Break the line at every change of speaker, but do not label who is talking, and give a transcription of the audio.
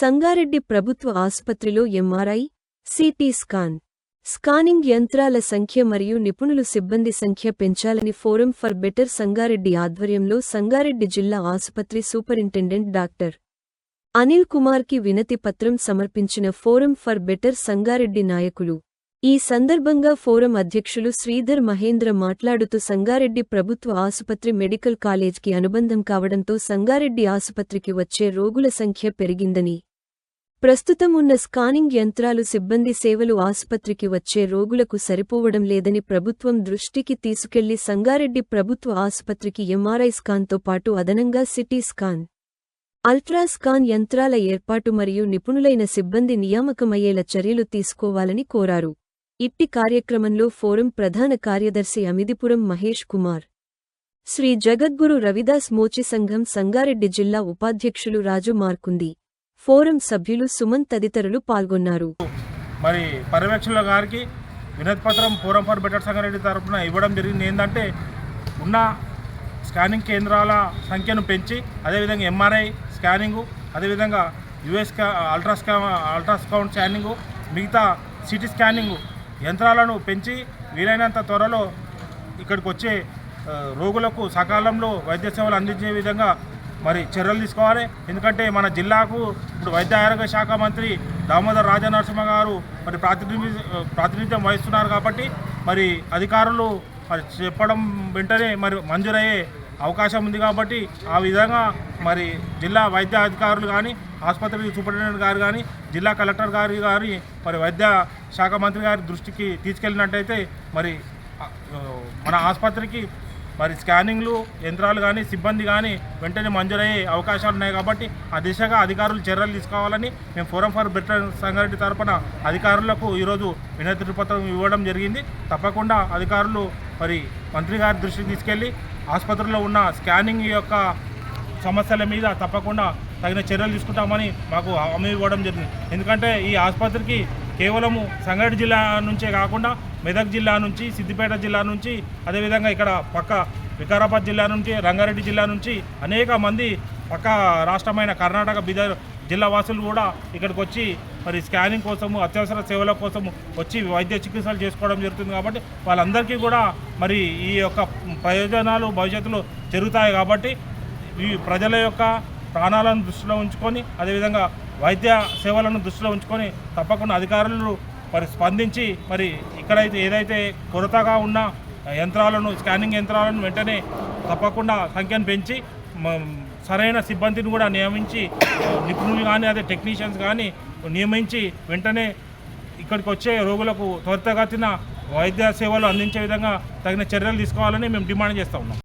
సంగారెడ్డి ప్రభుత్వ ఆసుపత్రిలో MRI CT scan. Scanning యంత్రాల సంఖ్య మరియు నిపుణులు సిబ్బంది సంఖ్య పెంచాలని ఫోరం ఫర్ బెటర్ సంగారెడ్డి ఆధ్వర్యంలో సంగారెడ్డి జిల్లా ఆసుపత్రి సూపరింటెండెంట్ డాక్టర్ అనిల్ కుమార్కి వినతి పత్రం సమర్పించిన ఫోరం ఫర్ బెటర్ సంగారెడ్డి నాయకులు. ఈ సందర్భంగా ఫోరం అధ్యక్షులు శ్రీధర్ మహేంద్ర మాట్లాడుతూ సంగారెడ్డి ప్రభుత్వ ఆసుపత్రి మెడికల్ కాలేజ్కి అనుబంధం కావడంతో సంగారెడ్డి ఆసుపత్రికి వచ్చే రోగుల సంఖ్య పెరిగిందని ప్రస్తుతం ఉన్న స్కానింగ్ యంత్రాలు సిబ్బంది సేవలు ఆసుపత్రికి వచ్చే రోగులకు సరిపోవడం లేదని ప్రభుత్వం దృష్టికి తీసుకెళ్ళి సంగారెడ్డి ప్రభుత్వ ఆసుపత్రికి ఎంఆర్ఐ స్కాన్తో పాటు అదనంగా సిటీ స్కాన్ అల్ట్రాస్కాన్ యంత్రాల ఏర్పాటు మరియు నిపుణులైన సిబ్బంది నియామకమయ్యేలా చర్యలు తీసుకోవాలని కోరారు. ఇట్టి కార్యక్రమంలో ఫోరం ప్రధాన కార్యదర్శి అమిదిపురం మహేష్ కుమార్ శ్రీ జగద్గురు రవిదాస్ మోచి సంఘం సంగారెడ్డి జిల్లా ఉపాధ్యక్షులు రాజు మార్కుంది. ఫోరం సభ్యులు సుమన్ తదితరులు పాల్గొన్నారు.
మరి పర్యవేక్షణల గారికి వినతి పత్రం ఫోరం ఫర్ బెటర్ సంగారెడ్డి తరఫున ఇవ్వడం జరిగింది. ఏంటంటే ఉన్న స్కానింగ్ కేంద్రాల సంఖ్యను పెంచి అదేవిధంగా ఎంఆర్ఐ స్కానింగు అదేవిధంగా యుఎస్ అల్ట్రాస్కా అల్ట్రాస్కౌంట్ స్కానింగు మిగతా సిటీ స్కానింగు యంత్రాలను పెంచి వీలైనంత త్వరలో ఇక్కడికి వచ్చే రోగులకు సకాలంలో వైద్య సేవలు అందించే విధంగా మరి చర్యలు తీసుకోవాలి. ఎందుకంటే మన జిల్లాకు ఇప్పుడు వైద్య ఆరోగ్య శాఖ మంత్రి దామోదర్ రాజనరసింహ గారు మరి ప్రాతినిధ్యం ప్రాతినిధ్యం వహిస్తున్నారు కాబట్టి మరి అధికారులు మరి చెప్పడం వెంటనే మరి మంజూరయ్యే అవకాశం ఉంది కాబట్టి ఆ విధంగా మరి జిల్లా వైద్య అధికారులు కానీ ఆసుపత్రి సూపరింటెండెంట్ గారు కానీ జిల్లా కలెక్టర్ గారి గారి మరి వైద్య శాఖ మంత్రి గారి దృష్టికి తీసుకెళ్ళినట్టయితే మరి మన ఆసుపత్రికి మరి స్కానింగ్లు యంత్రాలు కానీ సిబ్బంది కానీ వెంటనే మంజూరయ్యే అవకాశాలు ఉన్నాయి కాబట్టి ఆ దిశగా అధికారులు చర్యలు తీసుకోవాలని మేము ఫోరం ఫర్ బెటర్ సంగారెడ్డి తరపున అధికారులకు ఈరోజు వినతి పత్రం ఇవ్వడం జరిగింది. తప్పకుండా అధికారులు మరి మంత్రి గారి దృష్టికి తీసుకెళ్ళి ఆసుపత్రిలో ఉన్న స్కానింగ్ యొక్క సమస్యల మీద తప్పకుండా తగిన చర్యలు తీసుకుంటామని మాకు హామీ ఇవ్వడం జరిగింది. ఎందుకంటే ఈ ఆసుపత్రికి కేవలము సంగారెడ్డి జిల్లా నుంచే కాకుండా మెదక్ జిల్లా నుంచి సిద్దిపేట జిల్లా నుంచి అదేవిధంగా ఇక్కడ పక్క వికారాబాద్ జిల్లా నుంచి రంగారెడ్డి జిల్లా నుంచి అనేక మంది పక్క రాష్ట్రమైన కర్ణాటక బిదర్ జిల్లా వాసులు కూడా ఇక్కడికి వచ్చి మరి స్కానింగ్ కోసము అత్యవసర సేవల కోసము వచ్చి వైద్య చికిత్సలు చేసుకోవడం జరుగుతుంది కాబట్టి వాళ్ళందరికీ కూడా మరి ఈ యొక్క ప్రయోజనాలు భవిష్యత్తులో జరుగుతాయి కాబట్టి ఈ ప్రజల యొక్క ప్రాణాలను దృష్టిలో ఉంచుకొని అదేవిధంగా వైద్య సేవలను దృష్టిలో ఉంచుకొని తప్పకుండా అధికారులు మరి స్పందించి మరి ఇక్కడైతే ఏదైతే కొరతగా ఉన్న యంత్రాలను స్కానింగ్ యంత్రాలను వెంటనే తప్పకుండా సంఖ్యను పెంచి సరైన సిబ్బందిని కూడా నియమించి నిపుణులు కానీ అదే టెక్నీషియన్స్ కానీ నియమించి వెంటనే ఇక్కడికి వచ్చే రోగులకు త్వరితగతిన వైద్య సేవలు అందించే విధంగా తగిన చర్యలు తీసుకోవాలని మేము డిమాండ్ చేస్తూ ఉన్నాం.